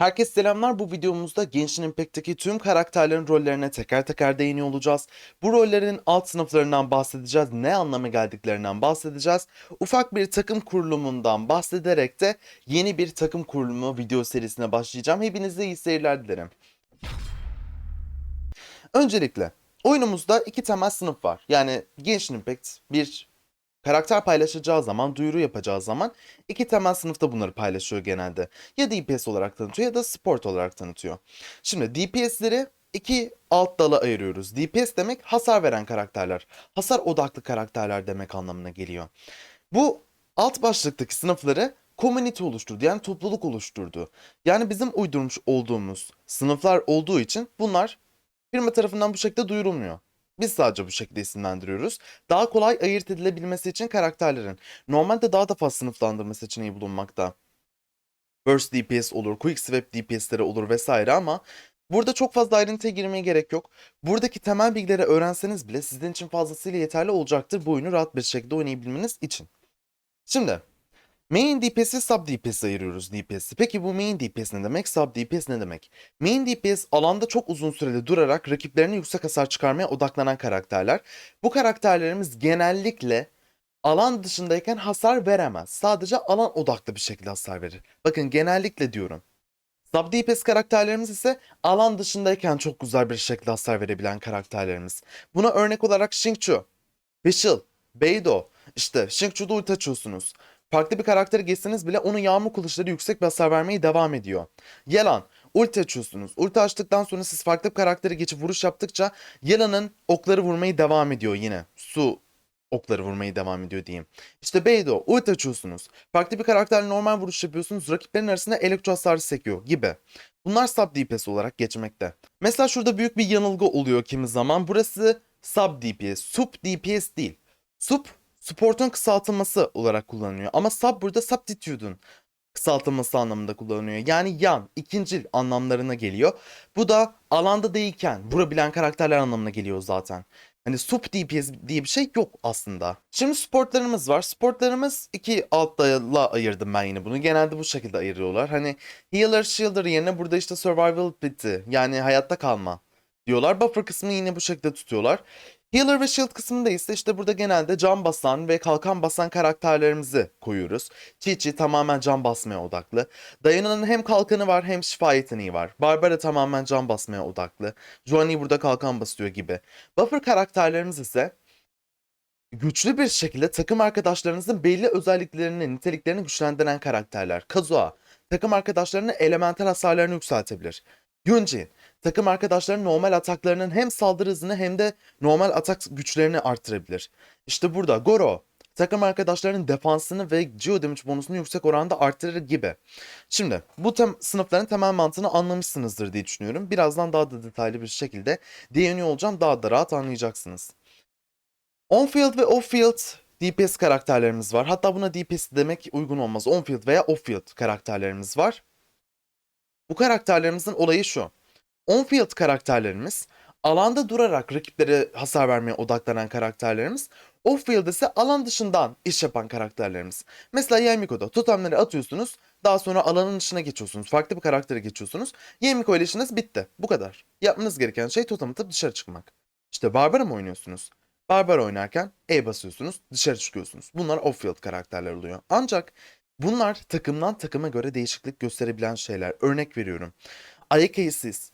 Herkese selamlar. Bu videomuzda Genshin Impact'teki tüm karakterlerin rollerine teker teker değiniyor olacağız. Bu rollerin alt sınıflarından bahsedeceğiz, ne anlama geldiklerinden bahsedeceğiz. Ufak bir takım kurulumundan bahsederek de yeni bir takım kurulumu video serisine başlayacağım. Hepinize iyi seyirler dilerim. Öncelikle oyunumuzda iki temel sınıf var. Yani Genshin Impact bir karakter paylaşacağı zaman, duyuru yapacağı zaman iki temel sınıfta bunları paylaşıyor genelde. Ya DPS olarak tanıtıyor ya da sport olarak tanıtıyor. Şimdi DPS'leri iki alt dala ayırıyoruz. DPS demek hasar veren karakterler. Hasar odaklı karakterler demek anlamına geliyor. Bu alt başlıktaki sınıfları community oluşturdu. Yani topluluk oluşturdu. Yani bizim uydurmuş olduğumuz sınıflar olduğu için bunlar firma tarafından bu şekilde duyurulmuyor. Biz sadece bu şekilde isimlendiriyoruz. Daha kolay ayırt edilebilmesi için karakterlerin normalde daha da fazla sınıflandırma seçeneği bulunmakta. Burst DPS olur, Quick Swap DPS'leri olur vesaire ama burada çok fazla ayrıntıya girmeye gerek yok. Buradaki temel bilgileri öğrenseniz bile sizin için fazlasıyla yeterli olacaktır bu oyunu rahat bir şekilde oynayabilmeniz için. Şimdi Main DPS'i sub DPS ayırıyoruz DPS'i. Peki bu main DPS ne demek? Sub DPS ne demek? Main DPS alanda çok uzun süreli durarak rakiplerine yüksek hasar çıkarmaya odaklanan karakterler. Bu karakterlerimiz genellikle alan dışındayken hasar veremez. Sadece alan odaklı bir şekilde hasar verir. Bakın genellikle diyorum. Sub DPS karakterlerimiz ise alan dışındayken çok güzel bir şekilde hasar verebilen karakterlerimiz. Buna örnek olarak Xingqiu, Fischl, Beidou. İşte Xingqiu'da ulti açıyorsunuz. Farklı bir karakteri geçseniz bile onun yağmur kılıçları yüksek bir hasar vermeye devam ediyor. Yelan, ulti açıyorsunuz. Ulti açtıktan sonra siz farklı bir karakteri geçip vuruş yaptıkça Yelan'ın okları vurmayı devam ediyor yine. Su okları vurmayı devam ediyor diyeyim. İşte Beidou, ulti açıyorsunuz. Farklı bir karakterle normal vuruş yapıyorsunuz. Rakiplerin arasında elektro hasarı sekiyor gibi. Bunlar sub DPS olarak geçmekte. Mesela şurada büyük bir yanılgı oluyor kimi zaman. Burası sub DPS, sub DPS değil. Sub support'un kısaltılması olarak kullanılıyor. Ama sub burada substitute'un kısaltılması anlamında kullanılıyor. Yani yan, ikincil anlamlarına geliyor. Bu da alanda değilken vurabilen karakterler anlamına geliyor zaten. Hani sub DPS diye bir şey yok aslında. Şimdi sportlarımız var. Sportlarımız iki alt dala ayırdım ben yine bunu. Genelde bu şekilde ayırıyorlar. Hani healer, shielder yerine burada işte survival bitti. Yani hayatta kalma diyorlar. Buffer kısmını yine bu şekilde tutuyorlar. Healer ve Shield kısmında ise işte burada genelde can basan ve kalkan basan karakterlerimizi koyuyoruz. Chi-Chi tamamen can basmaya odaklı. Diana'nın hem kalkanı var hem şifa yeteneği var. Barbara tamamen can basmaya odaklı. Johnny burada kalkan basıyor gibi. Buffer karakterlerimiz ise güçlü bir şekilde takım arkadaşlarınızın belli özelliklerini, niteliklerini güçlendiren karakterler. Kazuha, takım arkadaşlarının elemental hasarlarını yükseltebilir. Yunji, takım arkadaşlarının normal ataklarının hem saldırı hızını hem de normal atak güçlerini arttırabilir. İşte burada Goro, takım arkadaşlarının defansını ve geo damage bonusunu yüksek oranda arttırır gibi. Şimdi bu tem sınıfların temel mantığını anlamışsınızdır diye düşünüyorum. Birazdan daha da detaylı bir şekilde değiniyor olacağım. Daha da rahat anlayacaksınız. On-field ve off-field DPS karakterlerimiz var. Hatta buna DPS demek uygun olmaz. On-field veya off-field karakterlerimiz var. Bu karakterlerimizin olayı şu. On-field karakterlerimiz alanda durarak rakiplere hasar vermeye odaklanan karakterlerimiz. Off-field ise alan dışından iş yapan karakterlerimiz. Mesela Yemiko'da totemleri atıyorsunuz. Daha sonra alanın dışına geçiyorsunuz. Farklı bir karaktere geçiyorsunuz. Yemiko ile işiniz bitti. Bu kadar. Yapmanız gereken şey totem atıp dışarı çıkmak. İşte Barbara mı oynuyorsunuz? Barbara oynarken E basıyorsunuz, dışarı çıkıyorsunuz. Bunlar off-field karakterler oluyor. Ancak bunlar takımdan takıma göre değişiklik gösterebilen şeyler. Örnek veriyorum. Ayaka'yı siz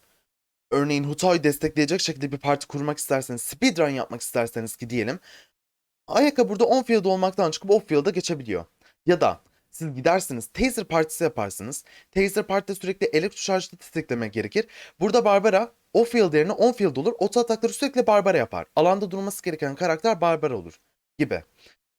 örneğin Huta'yı destekleyecek şekilde bir parti kurmak isterseniz, speedrun yapmak isterseniz ki diyelim. Ayaka burada on field olmaktan çıkıp off field'a geçebiliyor. Ya da siz gidersiniz taser partisi yaparsınız. Taser partide sürekli elektro şarjlı tetiklemek gerekir. Burada Barbara off field yerine on field olur. Oto atakları sürekli Barbara yapar. Alanda durması gereken karakter Barbara olur gibi.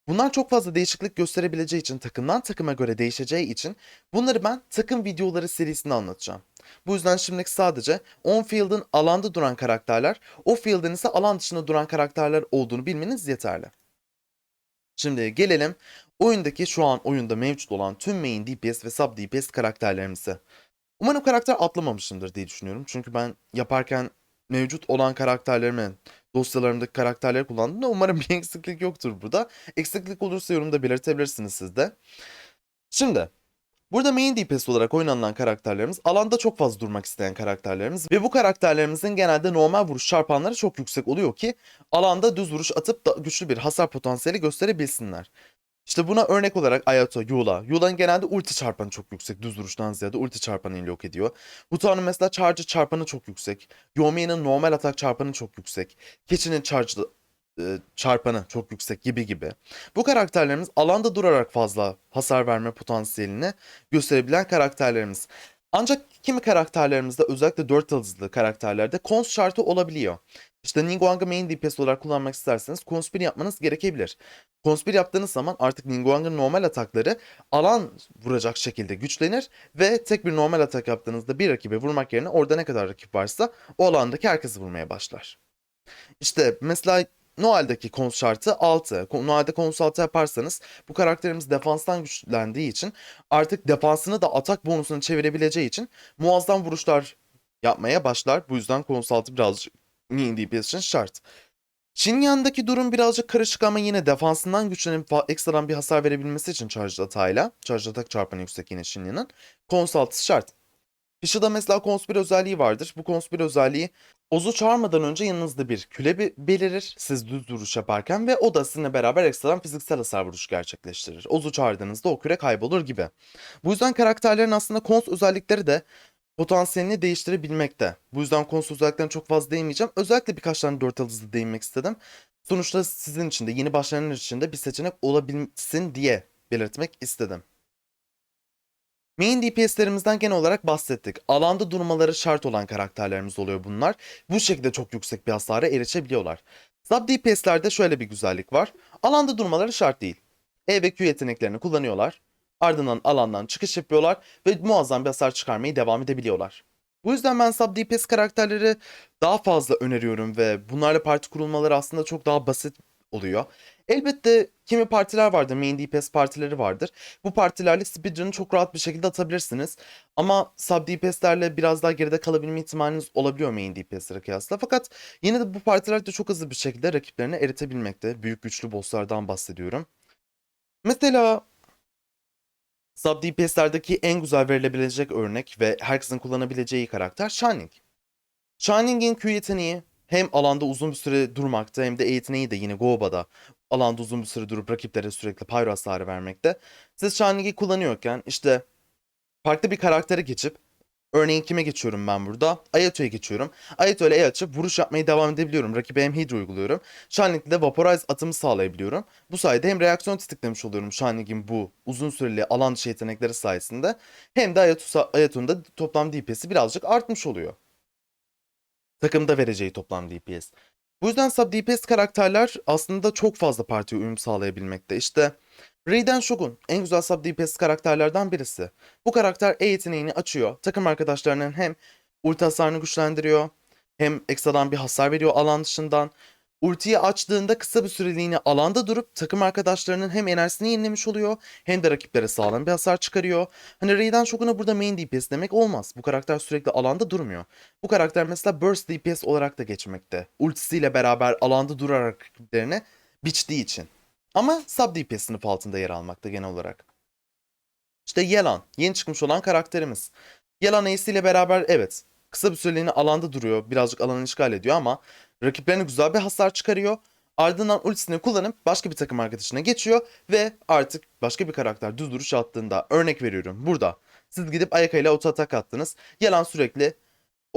Bunlar çok fazla değişiklik gösterebileceği için takımdan takıma göre değişeceği için bunları ben takım videoları serisinde anlatacağım. Bu yüzden şimdilik sadece on-field'ın alanda duran karakterler, off-field'ın ise alan dışında duran karakterler olduğunu bilmeniz yeterli. Şimdi gelelim oyundaki şu an oyunda mevcut olan tüm main DPS ve sub DPS karakterlerimize. Umarım karakter atlamamışımdır diye düşünüyorum. Çünkü ben yaparken mevcut olan karakterlerimi, dosyalarımdaki karakterleri kullandım da umarım bir eksiklik yoktur burada. Eksiklik olursa yorumda belirtebilirsiniz siz de. Şimdi Burada main DPS olarak oynanılan karakterlerimiz alanda çok fazla durmak isteyen karakterlerimiz ve bu karakterlerimizin genelde normal vuruş çarpanları çok yüksek oluyor ki alanda düz vuruş atıp da güçlü bir hasar potansiyeli gösterebilsinler. İşte buna örnek olarak Ayato, Yula. Yula'nın genelde ulti çarpanı çok yüksek. Düz vuruştan ziyade ulti çarpanıyla yok ediyor. Huta'nın mesela charge çarpanı çok yüksek. Yomi'nin normal atak çarpanı çok yüksek. Keçi'nin charge e, çarpanı çok yüksek gibi gibi. Bu karakterlerimiz alanda durarak fazla hasar verme potansiyelini gösterebilen karakterlerimiz. Ancak kimi karakterlerimizde özellikle 4 yıldızlı karakterlerde cons şartı olabiliyor. İşte Ningguang'ı main DPS olarak kullanmak isterseniz 1 yapmanız gerekebilir. 1 yaptığınız zaman artık Ningguang'ın normal atakları alan vuracak şekilde güçlenir ve tek bir normal atak yaptığınızda bir rakibe vurmak yerine orada ne kadar rakip varsa o alandaki herkesi vurmaya başlar. İşte mesela Noel'deki kons şartı 6. Noel'de kons 6 yaparsanız bu karakterimiz defanstan güçlendiği için artık defansını da atak bonusunu çevirebileceği için muazzam vuruşlar yapmaya başlar. Bu yüzden kons 6 birazcık main DPS için şart. Shinyan'daki durum birazcık karışık ama yine defansından güçlenip ekstradan bir hasar verebilmesi için charge atağıyla, charge atak çarpanı yüksek yine Shinyan'ın, kons 6 şart. Fisha'da mesela kons 1 özelliği vardır. Bu kons 1 özelliği Oz'u çağırmadan önce yanınızda bir küle be- belirir siz düz duruş yaparken ve o da sizinle beraber ekstradan fiziksel hasar vuruş gerçekleştirir. Oz'u çağırdığınızda o küre kaybolur gibi. Bu yüzden karakterlerin aslında kons özellikleri de potansiyelini değiştirebilmekte. Bu yüzden kons özelliklerine çok fazla değinmeyeceğim. Özellikle birkaç tane dört yıldızlı değinmek istedim. Sonuçta sizin için de yeni başlayanlar için de bir seçenek olabilsin diye belirtmek istedim. Main DPS'lerimizden genel olarak bahsettik. Alanda durmaları şart olan karakterlerimiz oluyor bunlar. Bu şekilde çok yüksek bir hasara erişebiliyorlar. Sub DPS'lerde şöyle bir güzellik var. Alanda durmaları şart değil. E ve Q yeteneklerini kullanıyorlar. Ardından alandan çıkış yapıyorlar ve muazzam bir hasar çıkarmayı devam edebiliyorlar. Bu yüzden ben sub DPS karakterleri daha fazla öneriyorum ve bunlarla parti kurulmaları aslında çok daha basit oluyor. Elbette kimi partiler vardır, main DPS partileri vardır. Bu partilerle speedrun'ı çok rahat bir şekilde atabilirsiniz. Ama sub DPS'lerle biraz daha geride kalabilme ihtimaliniz olabiliyor main DPS'lere kıyasla. Fakat yine de bu partiler de çok hızlı bir şekilde rakiplerini eritebilmekte. Büyük güçlü bosslardan bahsediyorum. Mesela sub DPS'lerdeki en güzel verilebilecek örnek ve herkesin kullanabileceği karakter Shining. Shining'in Q yeteneği hem alanda uzun bir süre durmakta hem de yeteneği de yine Gooba'da alanda uzun bir süre durup rakiplere sürekli pyro hasarı vermekte. Siz Shining'i kullanıyorken işte farklı bir karaktere geçip örneğin kime geçiyorum ben burada? Ayato'ya geçiyorum. Ayato ile E açıp vuruş yapmaya devam edebiliyorum. Rakibe hem Hydra uyguluyorum. Shining'de de Vaporize atımı sağlayabiliyorum. Bu sayede hem reaksiyon tetiklemiş oluyorum Shining'in bu uzun süreli alan dışı yetenekleri sayesinde hem de Ayato, Ayato'nun da toplam DPS'i birazcık artmış oluyor takımda vereceği toplam DPS. Bu yüzden sub DPS karakterler aslında çok fazla partiye uyum sağlayabilmekte. İşte Raiden Shogun en güzel sub DPS karakterlerden birisi. Bu karakter E yeteneğini açıyor. Takım arkadaşlarının hem ulti hasarını güçlendiriyor hem ekstradan bir hasar veriyor alan dışından. Ultiyi açtığında kısa bir süreliğine alanda durup takım arkadaşlarının hem enerjisini yenilemiş oluyor hem de rakiplere sağlam bir hasar çıkarıyor. Hani Raiden Shogun'a burada main DPS demek olmaz. Bu karakter sürekli alanda durmuyor. Bu karakter mesela Burst DPS olarak da geçmekte. Ultisiyle beraber alanda durarak rakiplerine biçtiği için. Ama sub DPS sınıf altında yer almakta genel olarak. İşte Yelan, yeni çıkmış olan karakterimiz. Yelan Ace ile beraber evet kısa bir süreliğine alanda duruyor, birazcık alanı işgal ediyor ama rakiplerine güzel bir hasar çıkarıyor. Ardından ultisini kullanıp başka bir takım arkadaşına geçiyor ve artık başka bir karakter düz duruş attığında örnek veriyorum burada. Siz gidip Ayaka auto atak attınız. Yalan sürekli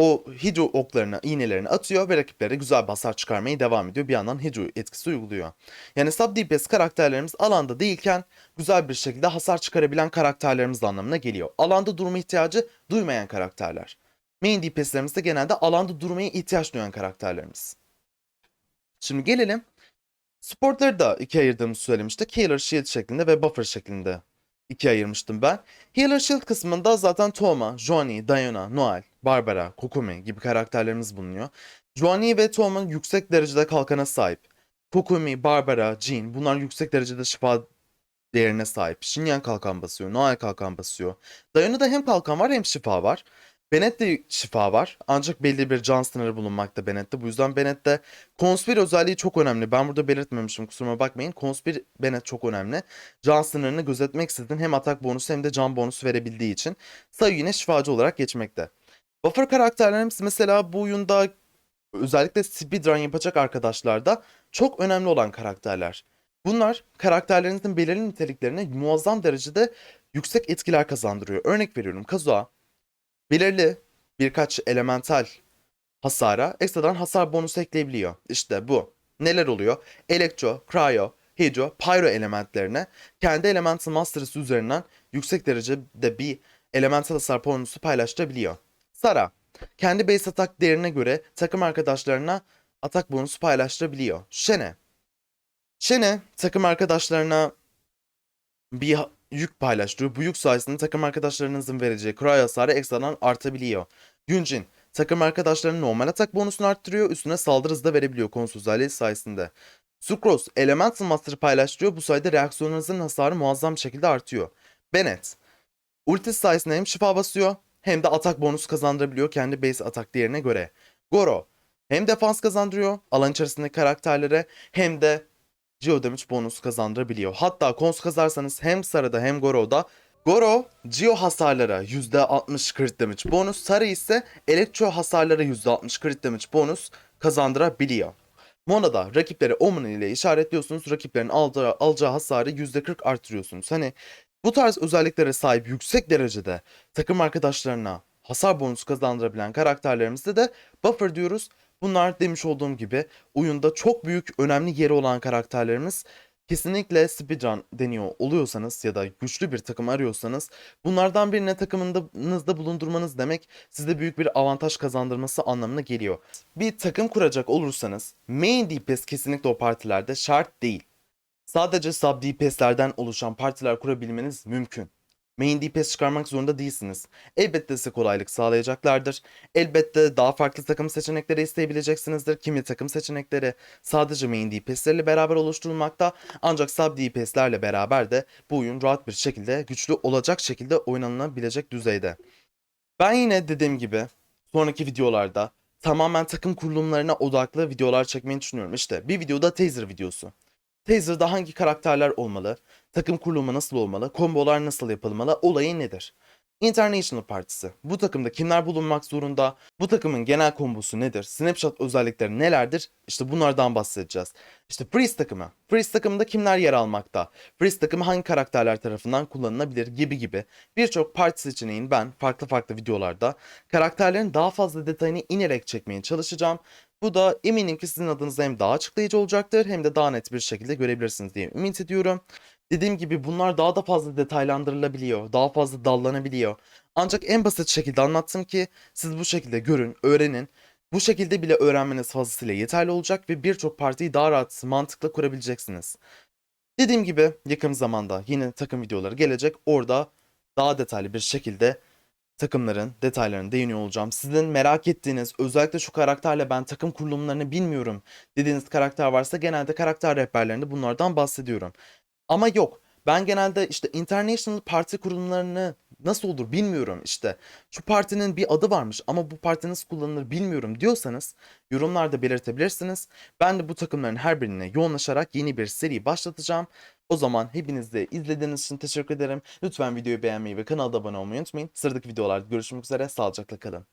o hidro oklarını, iğnelerini atıyor ve rakiplere güzel bir hasar çıkarmaya devam ediyor. Bir yandan hidro etkisi uyguluyor. Yani sub DPS karakterlerimiz alanda değilken güzel bir şekilde hasar çıkarabilen karakterlerimiz anlamına geliyor. Alanda durma ihtiyacı duymayan karakterler. Main DPS'lerimiz de genelde alanda durmaya ihtiyaç duyan karakterlerimiz. Şimdi gelelim. Supportları da ikiye ayırdığımızı söylemiştik. Healer, Shield şeklinde ve Buffer şeklinde ikiye ayırmıştım ben. Healer Shield kısmında zaten Toma, Johnny, Diana, Noel, Barbara, Kokumi gibi karakterlerimiz bulunuyor. Johnny ve Toma yüksek derecede kalkana sahip. Kokumi, Barbara, Jean bunlar yüksek derecede şifa değerine sahip. Shinyan kalkan basıyor, Noel kalkan basıyor. Diana'da hem kalkan var hem şifa var. Bennett'te şifa var. Ancak belli bir can sınırı bulunmakta Bennett'te. Bu yüzden Bennett'te konspir özelliği çok önemli. Ben burada belirtmemişim kusuruma bakmayın. Konspir Bennett çok önemli. Can sınırını gözetmeksizin hem atak bonusu hem de can bonusu verebildiği için sayı yine şifacı olarak geçmekte. Buffer karakterlerimiz mesela bu oyunda özellikle speedrun yapacak arkadaşlarda çok önemli olan karakterler. Bunlar karakterlerinizin belirli niteliklerine muazzam derecede yüksek etkiler kazandırıyor. Örnek veriyorum Kazuha belirli birkaç elemental hasara ekstradan hasar bonusu ekleyebiliyor. İşte bu. Neler oluyor? Elektro, Cryo, Hydro, Pyro elementlerine kendi Elemental Mastery'si üzerinden yüksek derecede bir elemental hasar bonusu paylaştırabiliyor. Sara, kendi base atak değerine göre takım arkadaşlarına atak bonusu paylaştırabiliyor. Shene, Shene takım arkadaşlarına bir yük paylaştırıyor. Bu yük sayesinde takım arkadaşlarınızın vereceği cryo hasarı ekstradan artabiliyor. Yunjin, takım arkadaşlarının normal atak bonusunu arttırıyor, üstüne saldırı hızı da verebiliyor konsuz özelliği sayesinde. Sucrose, Elemental Master'ı paylaştırıyor, bu sayede reaksiyonunuzun hasarı muazzam şekilde artıyor. Bennett, ultisi sayesinde hem şifa basıyor, hem de atak bonusu kazandırabiliyor kendi base atak değerine göre. Goro, hem defans kazandırıyor alan içerisindeki karakterlere, hem de Geo Damage bonus kazandırabiliyor. Hatta kons kazarsanız hem Sarı'da hem Goro'da Goro, Geo hasarlara %60 crit damage bonus, Sarı ise Elektro hasarlara %60 crit damage bonus kazandırabiliyor. Mona'da rakipleri Omen ile işaretliyorsunuz. Rakiplerin alacağı, alacağı hasarı %40 artırıyorsunuz. Hani bu tarz özelliklere sahip yüksek derecede takım arkadaşlarına hasar bonusu kazandırabilen karakterlerimizde de buffer diyoruz. Bunlar demiş olduğum gibi oyunda çok büyük önemli yeri olan karakterlerimiz. Kesinlikle speedrun deniyor oluyorsanız ya da güçlü bir takım arıyorsanız bunlardan birine takımınızda bulundurmanız demek size büyük bir avantaj kazandırması anlamına geliyor. Bir takım kuracak olursanız main DPS kesinlikle o partilerde şart değil. Sadece sub DPS'lerden oluşan partiler kurabilmeniz mümkün. Main DPS çıkarmak zorunda değilsiniz. Elbette size kolaylık sağlayacaklardır. Elbette daha farklı takım seçenekleri isteyebileceksinizdir. Kimi takım seçenekleri sadece main DPS'lerle beraber oluşturulmakta ancak sub DPS'lerle beraber de bu oyun rahat bir şekilde güçlü olacak şekilde oynanabilecek düzeyde. Ben yine dediğim gibi sonraki videolarda tamamen takım kurulumlarına odaklı videolar çekmeyi düşünüyorum. İşte bir videoda taser videosu. Taser'da hangi karakterler olmalı? Takım kurulumu nasıl olmalı? Kombolar nasıl yapılmalı? Olayı nedir? International Partisi. Bu takımda kimler bulunmak zorunda? Bu takımın genel kombosu nedir? Snapshot özellikleri nelerdir? İşte bunlardan bahsedeceğiz. İşte Priest takımı. Priest takımında kimler yer almakta? Priest takımı hangi karakterler tarafından kullanılabilir gibi gibi birçok parti seçeneğini ben farklı farklı videolarda karakterlerin daha fazla detayını inerek çekmeye çalışacağım. Bu da eminim ki sizin adınıza hem daha açıklayıcı olacaktır hem de daha net bir şekilde görebilirsiniz diye ümit ediyorum. Dediğim gibi bunlar daha da fazla detaylandırılabiliyor, daha fazla dallanabiliyor. Ancak en basit şekilde anlattım ki siz bu şekilde görün, öğrenin. Bu şekilde bile öğrenmeniz fazlasıyla yeterli olacak ve birçok partiyi daha rahat, mantıklı kurabileceksiniz. Dediğim gibi yakın zamanda yine takım videoları gelecek. Orada daha detaylı bir şekilde takımların detaylarını değiniyor olacağım. Sizin merak ettiğiniz özellikle şu karakterle ben takım kurulumlarını bilmiyorum dediğiniz karakter varsa genelde karakter rehberlerinde bunlardan bahsediyorum. Ama yok. Ben genelde işte international parti kurulumlarını nasıl olur bilmiyorum işte. Şu partinin bir adı varmış ama bu parti nasıl kullanılır bilmiyorum diyorsanız yorumlarda belirtebilirsiniz. Ben de bu takımların her birine yoğunlaşarak yeni bir seri başlatacağım. O zaman hepiniz de izlediğiniz için teşekkür ederim. Lütfen videoyu beğenmeyi ve kanala abone olmayı unutmayın. Sıradaki videolarda görüşmek üzere. Sağlıcakla kalın.